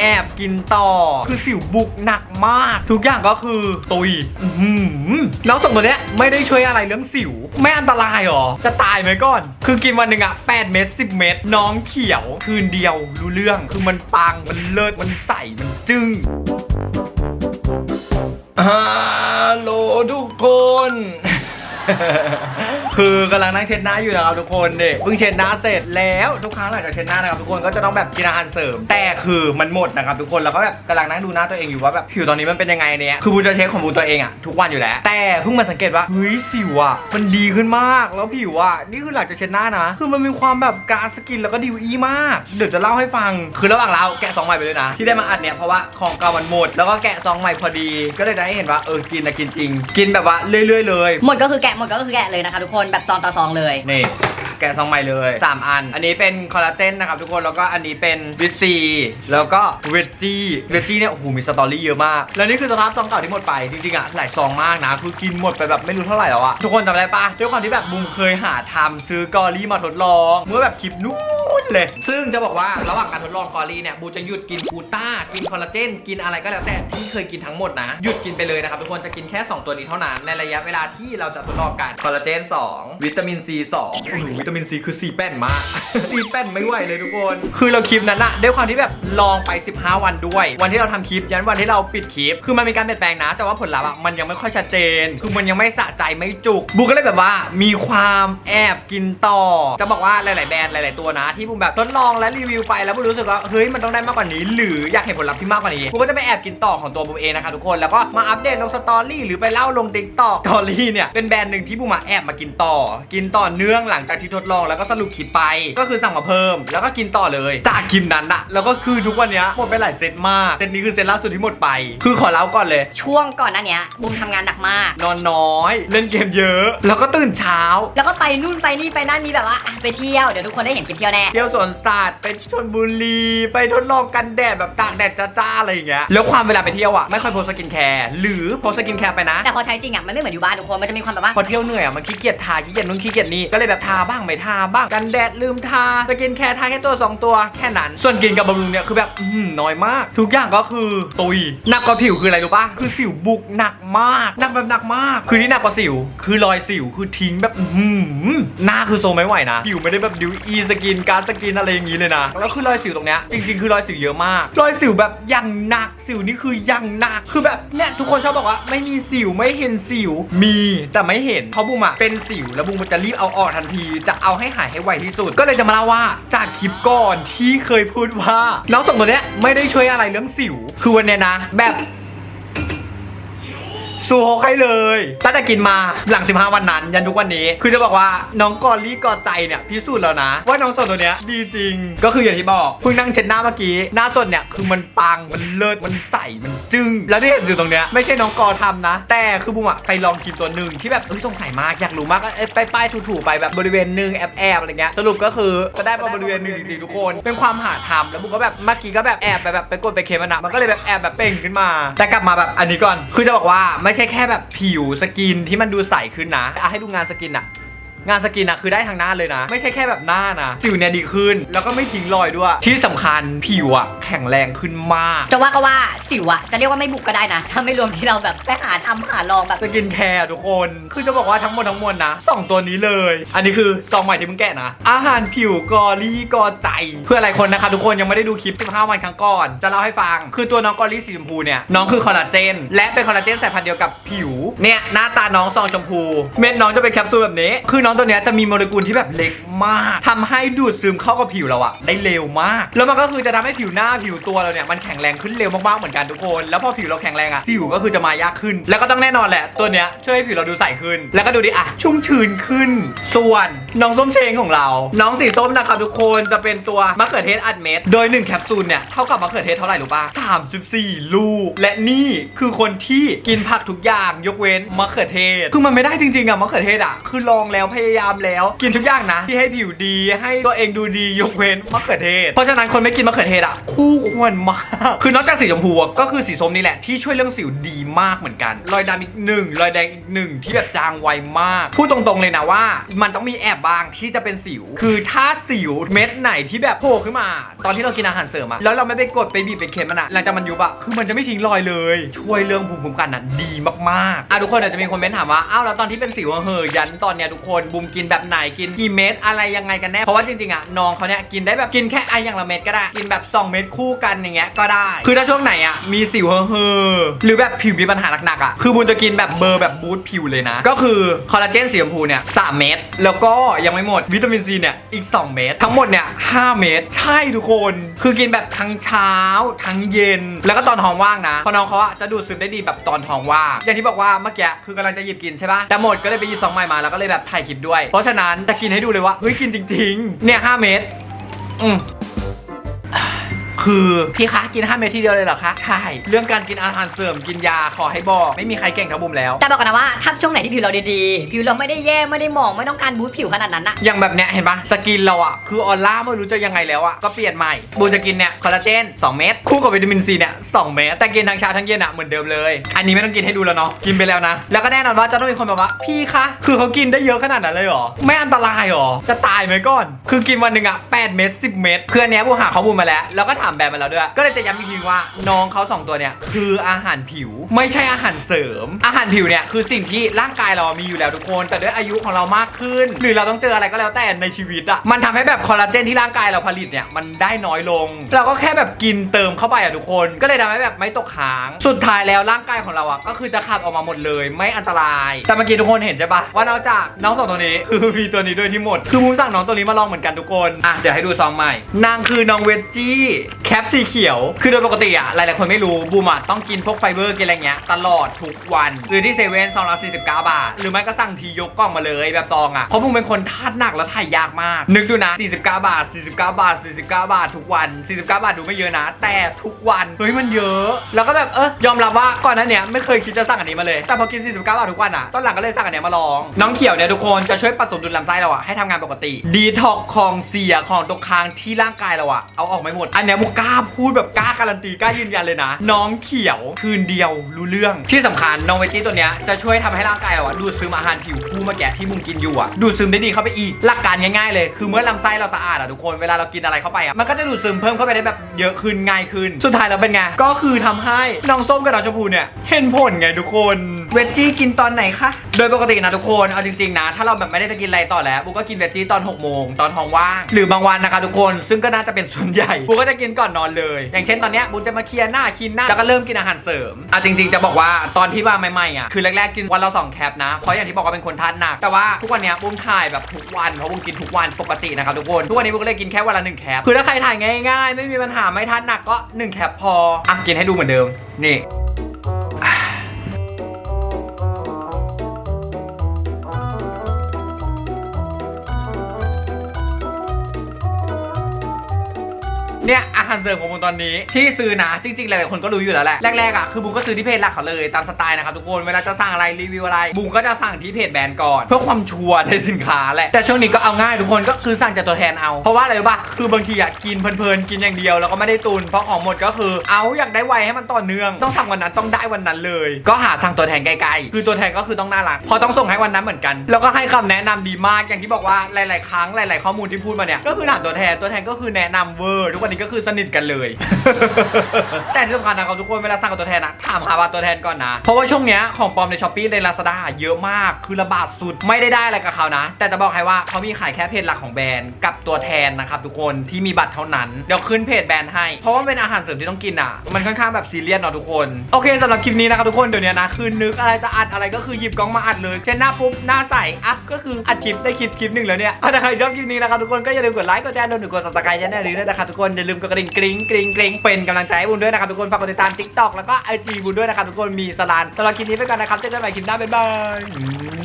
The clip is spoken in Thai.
แอบกินต่อ คือสิวบุกหนักมาก ทุกอย่างก็คือตุยอื้อหือน้องสองตัวเนี้ยไม่ได้ช่วยอะไรเรื่องสิว ไม่อันตรายหรอ จะตายไหมก่อน คือกินวันหนึ่งอะ8เม็ด10 เม็ดน้องเขียว คืนเดียวรู้เรื่อง คือมันปัง มันเลิศ มันใส มันจึ้งฮัลโหลทุกคน คือกำลังนั่งเช็ดหน้าอยู่นะครับทุกคนเด็กเพิ่งเช็ดหน้าเสร็จแล้วทุกครั้งหลังจากเช็ดหน้านะครับทุกคนก็จะต้องแบบกินอาหารเสริม แต่คือมันหมดนะครับทุกคนแล้วก็แบบกำลังนั่งดูหน้าตัวเองอยู่ว่าแบบผิวตอนนี้มันเป็นยังไงเนี่ยคือบูจะเช็คของบูตัวเองอะทุกวันอยู่แล้ว แต่เพิ่งมาสังเกตว่าเฮ้ยสิวอะมันดีขึ้นมากแล้วผิวอะนี่คือหลังจากเช็ดหน้านะ คือมันมีความแบบกราสกินแล้วก็ดิวอี้มากเดี๋ยวจะเล่าให้ฟัง คือระหว่างเราแกะซองใหม่ไปเลยนะ ที่ได้มาอัดเนี่ยเพราะว่าของเก่ามันหมด แล้วก็แกะซองใหม่พอดี ก็เลยจะให้เห็นว่าเออกินนะกินจริง กินแบบว่าเรื่อยๆเลย หมดก็คือแกะหมดก็คือแกะเลยนะคะทุกคนแบบซองต่อซองเลย นี่ แกะซองใหม่เลย 3 อัน อันนี้เป็นคอลลาเจนนะครับทุกคน แล้วก็อันนี้เป็นวิตซี แล้วก็เวจจี้เวจจี้เนี่ย โอ้โห มีสตอรี่เยอะมาก แล้วนี่คือสภาพซองเก่าที่หมดไป จริงๆอะหลายซองมากนะ คือกินหมดไปแบบไม่รู้เท่าไหร่แล้วอะทุกคนจำได้ปะด้วยความที่แบบบุมเคยหาทำซื้อกอรี่มาทดลอง เมื่อแบบคลิปนู้น เลย ซึ่งจะบอกว่าระหว่างการทดลองกอรีเนี่ยบูจะหยุดกินกูต้า กินคอลลาเจน กินอะไรก็แล้วแต่ที่เคยกินทั้งหมดนะ หยุดกินไปเลยนะครับทุกคนจะกินแค่ 2 ตัวนี้เท่านั้น ในระยะเวลาที่เราจะทดลองกันคอลลาเจน 2 วิตามินซี2โอ้โหวิตามินซีคือ4แป้นมาก4แป้นไม่ไหวเลยทุกคน คือเราคลิปนั้นอะด้วยความที่แบบลองไป 15 วันด้วย วันที่เราทำคลิปยันวันที่เราปิดคลิป คือมันมีการเปลี่ยนแปลงนะ แต่ว่าผลลัพธ์อะมันยังไม่ค่อยชัดเจน คือมันยังไม่สะใจไม่จุกบูก็เลยแบบว่ามีความแอบกินต่อ จะบอกว่าหลาย ๆ แบรนด์หลาย ๆ ตัวนะที่บูแบบทดลองและรีวิวไปแล้วบูรู้สึกว่าเฮ้ยมันต้องได้มากกว่านี้ หรืออยากเห็นผลลัพธ์ที่มากกว่านี้บูก็จะไปแอบกินต่อของตัวบูมเองนะคะทุกคนแล้วก็มาอัปเดตลงสตอรี่หรือไปเล่าลงติ๊กต็อกสตอรี่เนี่ยเป็นแบรนด์หนึ่งที่บูมมาแอบมากินต่อ กินต่อเนื่องหลังจากที่ทดลองแล้วก็สรุปคลิปไป ก็คือสั่งมาเพิ่ม แล้วก็กินต่อเลยจากคลิปนั้นอะแล้วก็คือทุกวันเนี้ยหมดไปหลายเซตมากเซตนี้คือเซตล่าสุดที่หมดไป คือขอเล่าก่อนเลย ช่วงก่อนหน้าเนี้ยบูมทำงานหนักมาก นอนน้อย เล่นเกมเยอะ แล้วก็ตื่นเช้า แล้วก็ไปนู่นไปนี่ไปนั่นมีแบบว่าอะไปเที่ยวเดี๋ยวทุกคนได้เห็นคลิปเที่ยวแน่ เที่ยวสวนสัตว์ไปชลบุรีไปทดลองกันแดดแบบตากแดดจ้าๆอะไรอย่างเงี้ยแล้วความเวลาไปเที่ยวอะไม่ค่อยโพสสกินแคร์หรือโพสสกินแคร์ไปนะ แต่พอใช้จริงอะมันไม่เหมือนอยู่บ้านทุกคนมันจะมีความแบบว่าพอเที่ยวเหนื่อยอะมันขี้เกียจทาขี้เกียจนู่นขี้เกียจนี่ก็เลยแบบทาบ้างไม่ทาบ้างกันแดดลืมทาสกินแคร์ทาแค่ตัวสองตัวแค่นั้นส่วนกินกับบำรุงเนี่ยคือแบบอื้อหือน้อยมาก ทุกอย่างก็คือตุยหนักกว่าผิวคืออะไรรู้ปะคือสิวบุกหนักมากหนักแบบหนักมาก คือที่หนักกว่าสิว คือรอยสิวคือทิ้งแบบอื้อหือหน้าคือโซไม่ไหวนะผิวไม่ได้แบบดิวอีสกินการสกินอะไรอย่างงี้เลยนะ แล้วคือรอยสิวตรงเนี้ยจริงๆ คือรอยสิวเยอะมาก รอยสิวแบบอย่างหนักสิวนี่คืออย่างหนักคือแบบเนี่ยทุกคนชอบบอกว่าไม่มีสิวไม่เห็นสิวมีแต่ไม่เห็นเพราะบูมอะเป็นสิวแล้วบูมจะรีบเอาออกทันที จะเอาให้หายให้ไวที่สุด ก็เลยจะมาเล่าว่าจากคลิปก่อนที่เคยพูดว่าน้องสองตัวเนี้ยไม่ได้ช่วยอะไรเรื่องสิวคือวันเนี้ยนะ แบบ สู้ฮกให้เลยตั้งแต่กินมาหลัง 15 วันนั้น ยันทุกวันนี้ คือจะบอกว่าน้องกอลี่กอใจเนี่ยพิสูจน์แล้วนะ ว่าน้องสดตัวเนี้ยดีจริง ก็คืออย่างที่บอกเพิ่งนั่งเช็ดหน้าเมื่อกี้ หน้าสดเนี่ยคือมันปังมันเลิศมันใสมันจึ้งแล้วที่เห็นอยู่ตรงเนี้ยไม่ใช่น้องกอทำนะ แต่คือบุ้มอะไปลองกินตัวหนึ่งที่แบบเอ้ยสงสัยมากอยากรู้มากก็ไปป้ายถูๆไปแบบบริเวณหนึ่งแอบแอบๆอะไรเงี้ยสรุปก็คือจะได้มาบริเวณหนึ่งจริงๆทุกคน เป็นความหาทำแล้วบุ้มก็แบบเมื่อกี้ก็แบบแอบไปแบบไปกดไปเคมันอะมันก็เลยแบบแอบแบบเป่งขึ้นมา แต่กลับมาแบบอันนี้ก่อนคือจะบอกว่าไม่ใช่แค่แบบผิวสกินที่มันดูใสขึ้นนะอะให้ดูงานสกินอะ งานสกินอะคือได้ทางหน้าเลยนะ ไม่ใช่แค่แบบหน้านะผิวเนี่ยดีขึ้น แล้วก็ไม่ทิ้งรอยด้วย ที่สำคัญผิวอะแข็งแรงขึ้นมากจะว่าก็ว่าสิวอะจะเรียกว่าไม่บุกก็ได้นะ ถ้าไม่รวมที่เราแบบไปหาทำหาลองแบบสกินแคร์ทุกคน คือจะบอกว่าทั้งหมดทั้งมวลนะสองตัวนี้เลย อันนี้คือซองใหม่ที่มึงแกะนะ อาหารผิวกอรี่กอใจ เพื่ออะไรคนนะคะทุกคนยังไม่ได้ดูคลิป 15 วันครั้งก่อน จะเล่าให้ฟัง คือตัวน้องกอรี่สีชมพูเนี่ยน้องคือคอลลาเจน และเป็นคอลลาเจนสายพันธุ์เดียวกับผิวเนี่ยหน้าตาน้องซองชมพู เม็ดน้องจะเป็นแคปซูลแบบนี้คือน้องตัวเนี้ยจะมีโมเลกุลที่แบบเล็กมากทำให้ดูดซึมเข้ากับผิวเราอะได้เร็วมาก แล้วมันก็คือจะทำให้ผิวหน้าผิวตัวเราเนี่ยมันแข็งแรงขึ้นเร็วมากๆเหมือนกันทุกคน แล้วพอผิวเราแข็งแรงอะสิวก็คือจะมายากขึ้น แล้วก็ต้องแน่นอนแหละ ตัวเนี้ยช่วยให้ผิวเราดูใสขึ้น แล้วก็ดูดิอะชุ่มชื้นขึ้น ส่วนน้องส้มเชงของเรา น้องสีส้มนะครับทุกคนจะเป็นตัวมะเขือเทศอัดเม็ดโดย1แคปซูลเนี่ยเท่ากับมะเขือเทศเท่าไหร่รู้ป่ะ34 ลูก และนี่คือคนที่กินผักทุกอย่างยกเว้นมะเขือเทศ คือมันไม่ได้จริงๆอะมะเขือเทศอะคือลองแล้วพยายามแล้ว กินทุกอย่างนะ ที่ให้ผิวดีให้ตัวเองดูดียกเว้นมะเขือเทศ เพราะฉะนั้นคนไม่กินมะเขือเทศอะคู่ควรมาก คือนอกจากสีชมพูก็คือสีส้มนี่แหละที่ช่วยเรื่องสิวดีมากเหมือนกัน รอยดำอีกหนึ่งรอยแดงอีกหนึ่งที่แบบจางไวมาก พูดตรงๆเลยนะว่า มันต้องมีแอบบางที่จะเป็นสิว คือถ้าสิวเม็ดไหนที่แบบโผล่ขึ้นมา ตอนที่เรากินอาหารเสริมอะแล้วเราไม่ไปกดไปบีบไปเค็มมันอะหลังจากมันยุบอะคือมันจะไม่ทิ้งรอยเลย ช่วยเรื่องภูมิคุ้มกันอะดีมากๆอะทุกคนอาจจะมีคนเม้นถามว่าอ้าวแล้วตอนที่เป็นสิวเหอยันตอนเนี้ยทุกคนบูมกินแบบไหนกินกี่เม็ดอะไรยังไงกันแน่เพราะว่าจริงๆอะน้องเขาเนี่ยกินได้แบบกินแค่ไออย่างละเม็ดก็ได้ กินแบบสองเม็ดคู่กันอย่างเงี้ยก็ได้ คือถ้าช่วงไหนอะมีสิวเหอะเหอหรือแบบผิวมีปัญหาหนักๆอะคือบูมจะกินแบบเบอร์แบบบูทผิวเลยนะ ก็คือคอลลาเจนสีชมพูเนี่ย3เม็ดแล้วก็ยังไม่หมดวิตามินซีเนี่ยอีก 2 เม็ดทั้งหมดเนี่ย5เม็ดใช่ทุกคน คือกินแบบทั้งเช้าทั้งเย็น แล้วก็ตอนท้องว่างนะเพราะน้องเขาอะจะดูดซึมได้ดีแบบตอนท้องว่างอย่างที่บอกว่าเมื่อกี้คือกำลังจะหยิบกินใช่ปะแต่หมดก็เลยไปหยิบซองใหม่มาแล้วก็เลยแบบถ่ายคลิปด้วย เพราะฉะนั้นจะกินให้ดูเลยว่าเฮ้ยกินจริงๆ เนี่ย5เม็ดอืม คือพี่คะกิน5เม็ดทีเดียวเลยเหรอคะใช่เรื่องการกินอาหารเสริมกินยาขอให้บอกไม่มีใครเก่งเท่าบุมแล้ว แต่บอกกันนะว่าถ้าช่วงไหนที่ผิวเราดีๆ ผิวเราไม่ได้แย่ไม่ได้หมองไม่ต้องการบูสต์ผิวขนาดนั้นอะอย่างแบบเนี้ยเห็นปะสกินเราอะคือออร่าไม่รู้จะยังไงแล้วอะก็เปลี่ยนใหม่บูมจะกินเนี่ยคอลลาเจน2 เม็ดคู่กับวิตามินซีเนี่ย2เม็ดแต่กินทั้งเช้าทั้งเย็นอะเหมือนเดิมเลย อันนี้ไม่ต้องกินให้ดูแล้วเนาะกินไปแล้วนะ แล้วก็แน่นอนว่าจะต้องมีคนแบบว่าพี่คะคือเขากินได้เยอะขนาดนั้นเลยเหรอไม่อันตรายเหรอจะตายไหมก่อน คือกินวันหนึ่งอะ8เม็ด10 เม็ดคืออันเนี้ยบูหาข้อมูลมาแล้วแล้วก็ถามแบรนด์มาแล้วด้วย ก็เลยจะย้ำอีกทีว่าน้องเขาสองตัวเนี่ยคืออาหารผิวไม่ใช่อาหารเสริม อาหารผิวเนี่ยคือสิ่งที่ร่างกายเรามีอยู่แล้วทุกคน แต่ด้วยอายุของเรามากขึ้น หรือเราต้องเจออะไรก็แล้วแต่ในชีวิตอะมันทำให้แบบคอลลาเจนที่ร่างกายเราผลิตเนี่ยมันได้น้อยลง เราก็แค่แบบกินเติมเข้าไปอะทุกคน ก็เลยทำให้แบบไม่ตกค้าง สุดท้ายแล้วร่างกายของเราอะก็คือจะขับออกมาหมดเลยไม่อันตราย แต่เมื่อกี้ทุกคนเห็นใช่ปะว่านอกจากน้องสองตัวนี้คือมีตัวนี้ด้วยที่หมด คือมูสั่งน้องตัวนี้มาลองเหมือนกันทุกคนอะเดี๋ยวให้ดูซองใหม่นางคือน้องเวจจี้แคปสีเขียว คือโดยปกติอะหลาย ๆ คนไม่รู้บูมอะต้องกินพวกไฟเบอร์กินอะไรเงี้ย ตลอดทุกวันซื้อที่เซเว่นซองละ49บาท หรือไม่ก็สั่งทียกกล่องมาเลยแบบซองอะเพราะบูมเป็นคนทาสหนักแล้วถ่ายยากมาก นึกดูนะ49 บาท 49 บาท 49 บาท ทุกวัน 49 บาทดูไม่เยอะนะ แต่ทุกวันเฮ้ยมันเยอะ แล้วก็แบบเออยอมรับว่าก่อนหนั้นเนี่ยไม่เคยคิดจะสั่งอันนี้มาเลย แต่พอกิน 49 บาททุกวันอะตอนหลังก็เลยสั่งอันเนี้ยมาลอง น้องเขียวเนี่ยทุกคนจะช่วยผสมดุลลำไส้เราอะให้ทำงานปกติ ดีท็อกของเสียของตกค้างที่ร่างกายเราอะเอาออกไม่หมด อันเนี้ยบุกล้าพูดแบบกล้าการันตีกล้ายืนยันเลยนะ น้องเขียวคืนเดียวรู้เรื่อง ที่สำคัญน้องเวจี้ตัวเนี้ยจะช่วยทำให้ร่างกายเราอะดูดซึมอาหารผิวคู่เมื่อกี้ที่มุงกินอยู่อะดูดซึมได้ดีเข้าไปอีก หลักการง่ายๆเลย คือเมื่อลำไส้เราสะอาดอะทุกคนเวลาเรากินอะไรเข้าไปอะมันก็จะดูดซึมเพิ่มเข้าไปได้แบบเยอะขึ้นง่ายขึ้น สุดท้ายแล้วเป็นไงก็คือทำให้น้องส้มกับน้องชมพูเนี่ยเห็นผลไงทุกคน เวจี้กินตอนไหนคะ โดยปกตินะทุกคน เอาจริงๆนะ ถ้าเราแบบไม่ได้จะกินอะไรต่อแล้วบูก็กินเวจี้ตอน6โมงตอนท้องว่าง หรือบางวันนะคะทุกคน ซึ่งก็น่าจะเป็นส่วนใหญ่บูก็จะกินก่อนนอนเลย อย่างเช่นตอนเนี้ยบูจะมาเคลียร์หน้าคินหน้า แล้วก็เริ่มกินอาหารเสริมเอาจริงๆจะบอกว่าตอนที่มาใหม่ๆอะ คือแรกๆกินวันละสองแคปนะ เพราะอย่างที่บอกว่าเป็นคนทานหนัก แต่ว่าทุกวันเนี้ยบูมถ่ายแบบทุกวันเพราะบูมกินทุกวันปกตินะครับทุกคน ทุกวันนี้บูก็เลยกินแค่วันละหนึ่งแคป คือถ้าใครถ่ายง่ายๆ ไม่มีปัญหาไม่ทานหนักก็หนึ่งแคปพออะกินให้ดูเหมือนเดิมนี่ เนี่ยอาหารเสริมของบุมตอนนี้ที่ซื้อนะจริงๆหลายๆคนก็รู้อยู่แล้วแหละแรกๆอะคือบุมก็ซื้อที่เพจหลักเขาเลยตามสไตล์นะครับทุกคนเวลาจะสั่งอะไรรีวิวอะไรบุมก็จะสั่งที่เพจแบรนด์ก่อน เพื่อความชัวร์ในสินค้าแหละแต่ช่วงนี้ก็เอาง่ายทุกคนก็คือสั่งจากตัวแทนเอาเพราะว่าอะไรรู้ป่ะคือบางทีอะกินเพลินๆกินอย่างเดียวแล้วก็ไม่ได้ตุนเพราะของหมดก็คือเอาอยากได้ไวให้มันต่อเนื่อง ต้องสั่งวันนั้นต้องได้วันนั้นเลย ก็หาสั่งตัวแทนไกลๆคือตัวแทนก็คือต้องน่ารักพราะต้องส่งให้วันนั้นเหมือนกัน แล้วก็ให้คำแนะนำดีมากอย่างที่บอกว่าหลาย ๆ ครั้งหลาย ๆ ข้อมูลที่พูดมาเนี่ยก็คือถามตัวแทนตัวแทนก็คือแนะนำเวอร์ทุกวันนี้ก็คือสนิทกันเลย แต่ที่สำคัญนะครับทุกคนเวลาสั่งกับตัวแทนนะถามหาว่าตัวแทนก่อนนะ เพราะว่าช่วงเนี้ยของปลอมในช้อปปี้ในลาซาด้าเยอะมากคือระบาดสุดไม่ได้ได้อะไรกับเขานะ แต่จะบอกให้ว่าเขามีขายแค่เพจหลักของแบรนด์กับตัวแทนนะครับทุกคนที่มีบัตรเท่านั้นเดี๋ยวขึ้นเพจแบรนด์ให้เพราะว่าเป็นอาหารเสริมที่ต้องกินอะ มันค่อนข้างแบบซีเรียสเนาะทุกคนโอเคสำหรับคลิปนี้นะครับทุกคนเดี๋ยวนี้นะคือนึกอะไรจะอัดอะไรก็คือหยิบกล้องมาอัดเลยเช่นหน้าปุ๊บหน้าใสอัพก็คืออัดคลิปได้คลิปคลิปหนึ่งแล้วเนี่ยถ้าใครชอบคลิปนี้นะครับทุกคนก็อย่าลืมกดไลค์กดแชร์รวมถึงกด subscribe แน่เลยด้วยนะครับทุกคนอย่าลืมกดกระดิ่งกริ๊งกริ๊งกริ๊งเป็นกำลังใจให้บุญด้วยนะครับทุกคนฝากกดติดตามทิกตอกแล้วก็ไอจีบุญด้วยนะครับทุกคนมีสลานสำหรับคลิปนี้ไปก่อนนะครับเจอกันใหม่คลิปหน้าบ๊ายบาย